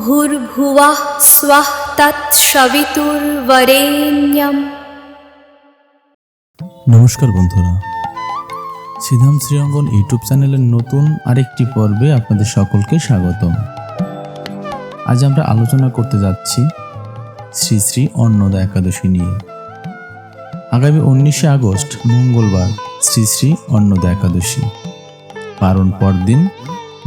ভূর্ভুবः স্বঃ তৎসবিতুর্বরেণ্যম নমস্কার বন্ধুরা। সিধাম শ্রীঅঙ্গন ইউটিউব চ্যানেলের নতুন আরেকটি পর্বে আপনাদের সকলকে স্বাগতম। আজ আমরা আলোচনা করতে যাচ্ছি শ্রী শ্রী অন্নদা একাদশী নিয়ে। আগামী উনিশে আগস্ট মঙ্গলবার শ্রী শ্রী অন্নদা একাদশী। পারণ পরদিন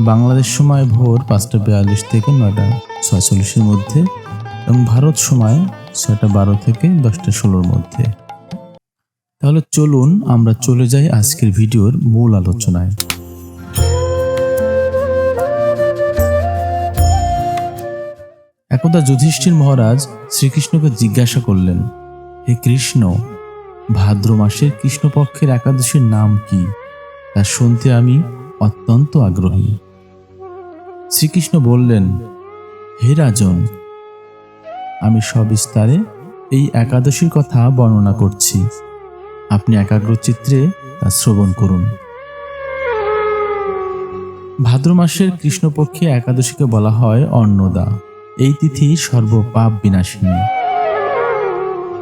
বাংলাদেশ সময় ভোর পাঁচটা বিয়াল্লিশ থেকে নয়টা ছয়চল্লিশের মধ্যে এবং ভারত সময় ছয়টা বারো থেকে দশটা ষোলোর মধ্যে। তাহলে চলুন আমরা চলে যাই আজকের ভিডিওর মূল আলোচনায়। একদা যুধিষ্ঠির মহারাজ শ্রীকৃষ্ণকে জিজ্ঞাসা করলেন, হে কৃষ্ণ, ভাদ্র মাসের কৃষ্ণপক্ষের একাদশীর নাম কি? তা শুনতে আমি অত্যন্ত আগ্রহী। শ্রীকৃষ্ণ বললেন, হে রাজন, আমি সবিস্তারে এই একাদশীর কথা বর্ণনা করছি। আপনি একাগ্রচিত্রে তা শ্রবণ করুন। ভাদ্র মাসের কৃষ্ণপক্ষে একাদশীকে বলা হয় অন্নদা। এই তিথি সর্বপাপ বিনাশিনী।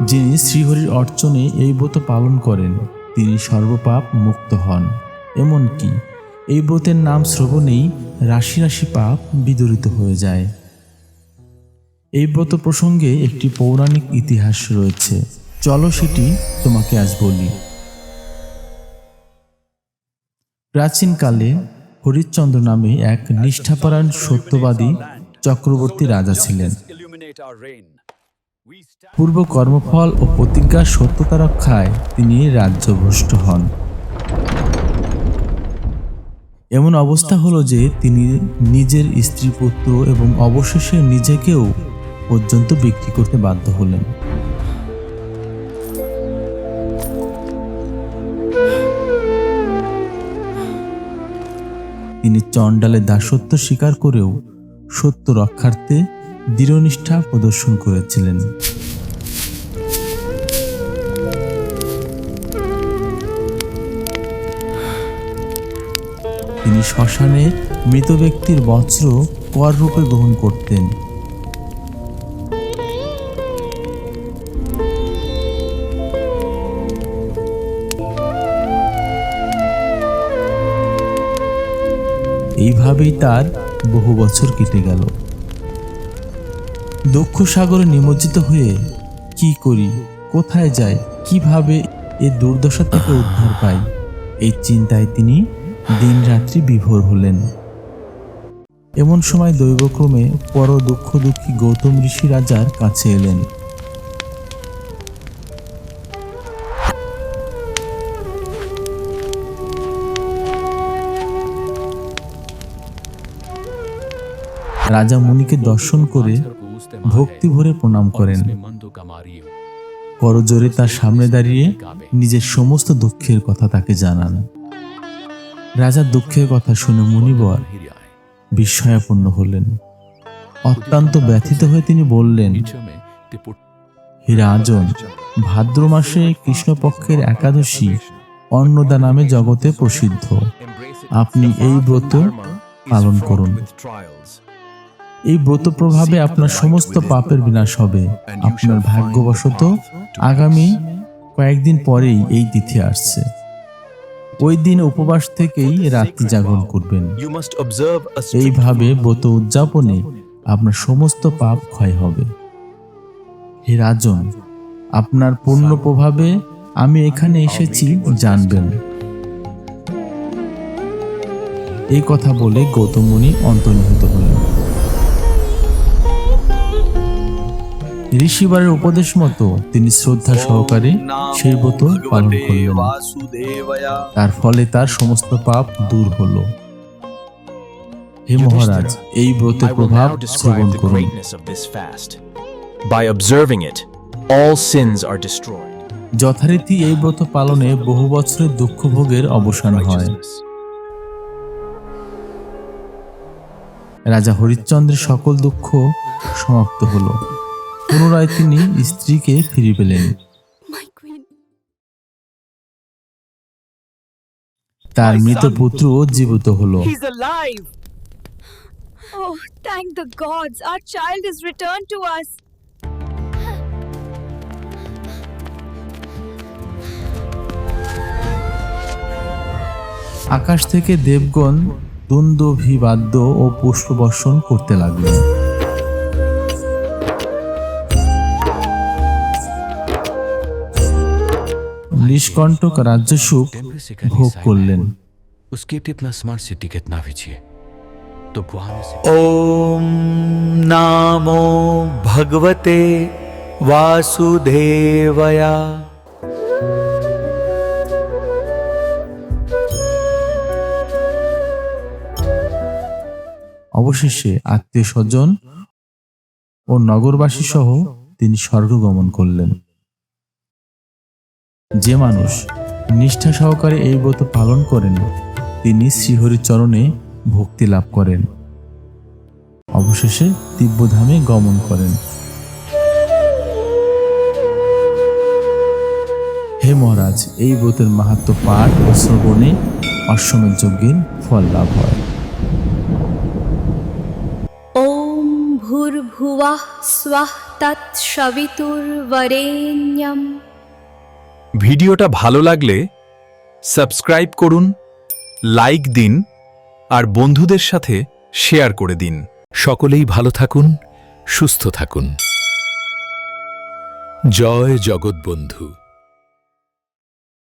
যিনি শ্রীহরির অর্চনে এই ব্রত পালন করেন, তিনি সর্বপাপ মুক্ত হন। এমনকি এই ব্রতের নাম শ্রবণেই রাশি রাশি পাপ বিদরিত হয়ে যায়। এই ব্রত প্রসঙ্গে একটি পৌরাণিক ইতিহাস রয়েছে। চলো সেটি তোমাকে আজ বলি। প্রাচীনকালে হরিশ্চন্দ্র নামে এক নিষ্ঠাপরায়ণ সত্যবাদী চক্রবর্তী রাজা ছিলেন। পূর্ব কর্মফল ও প্রতিজ্ঞার সত্যতা রক্ষায় তিনি রাজ্যভ্রষ্ট হন। এমন অবস্থা হলো যে তিনি নিজের স্ত্রী পুত্র এবং অবশেষে নিজেকেও পর্যন্ত বিক্রি করতে বাধ্য হলেন। তিনি চণ্ডালে দাসত্ব স্বীকার করেও সত্য রক্ষার্থে দৃঢ়নিষ্ঠা প্রদর্শন করেছিলেন। তিনি শ্মশানে মৃত ব্যক্তির বস্ত্র কর রূপে গ্রহণ করতেন। এইভাবেই তার বহু বছর কেটে গেল। দক্ষ সাগরে নিমজ্জিত হয়ে কি করি, কোথায় যাই, কীভাবে এ দুর্দশা থেকে উদ্ধার পাই, এই চিন্তায় তিনি দিনরাত্রি বিভোর হলেন। এমন সময় দৈবক্রমে পর দুঃখ দুঃখী গৌতম ঋষি রাজার কাছে এলেন। রাজা মুনিকে দর্শন করে ভক্তি ভরে প্রণাম করেন। করজোরে তার সামনে দাঁড়িয়ে নিজের সমস্ত দুঃখের কথা তাকে জানান। রাজার দুঃখের কথা শুনে মুনিবর বিস্ময়াপন্ন হলেন। অত্যন্ত ব্যথিত হয়ে তিনি বললেন, হে রাজন, ভাদ্র মাসে কৃষ্ণপক্ষের একাদশী অন্নদা নামে জগতে প্রসিদ্ধ। আপনি এই ব্রত পালন করুন। এই ব্রত প্রভাবে আপনার সমস্ত পাপের বিনাশ হবে। আপনার ভাগ্যবশত আগামী কয়েকদিন পরেই এই তিথি আসছে। ওই দিন উপবাস থেকেই রাত্রি জাগরণ করবেন। এইভাবে ব্রত উদযাপনে আপনার সমস্ত পাপ ক্ষয় হবে। হে রাজন আপনার পূর্ণ প্রভাবে আমি এখানে এসেছি জানবেন। এই কথা বলে গৌতম মুনি অন্তর্নিহিত হলেন। ঋষিবারের উপদেশ মতো তিনি শ্রদ্ধা সহকারে সেই ব্রত পালন করলেন। তার ফলে তার সমস্ত পাপ দূর হল। হে মহারাজ এই ব্রতের প্রভাব শ্রবণ করুন। By observing it, all sins are destroyed. যথারীতি এই ব্রত পালনে বহু বছরের দুঃখ ভোগের অবসান হয়। রাজা হরিশ্চন্দ্রের সকল দুঃখ সমাপ্ত হলো। পুনরায় তিনি স্ত্রীকে ফিরে পেলেন তার মৃত পুত্র জীবিত হলো! Oh, thank the gods, our child is returned to us. আকাশ থেকে দেবগণ দ্বন্দ্বভিবাদ্য ও পুষ্পবর্ষণ করতে লাগলেন तो गुहा में से ॐ नामो भगवते वासुदेवया অবশেষে আত্মীয় স্বজন ও নগরবাসী সহ তিনি স্বর্গগমন করলেন যে মানুষ নিষ্ঠা সহকারে এই ব্রত পালন করেন, তিনি শ্রীহরির চরণে ভক্তি লাভ করেন। অবশেষে দিব্যধামে গমন করেন। হে মহারাজ, এই ব্রতের মাহাত্ম পাঠ ও শ্রবণে অশ্বমের যজ্ঞের ফল লাভ হয়। ওম ভূর্ভুয়া স্বাহ তৎসবিতুর্বরেণ্যম। ভিডিওটা ভালো লাগলে সাবস্ক্রাইব করুন, লাইক দিন, আর বন্ধুদের সাথে শেয়ার করে দিন। সকলেই ভালো থাকুন, সুস্থ থাকুন। জয় জগৎবন্ধু।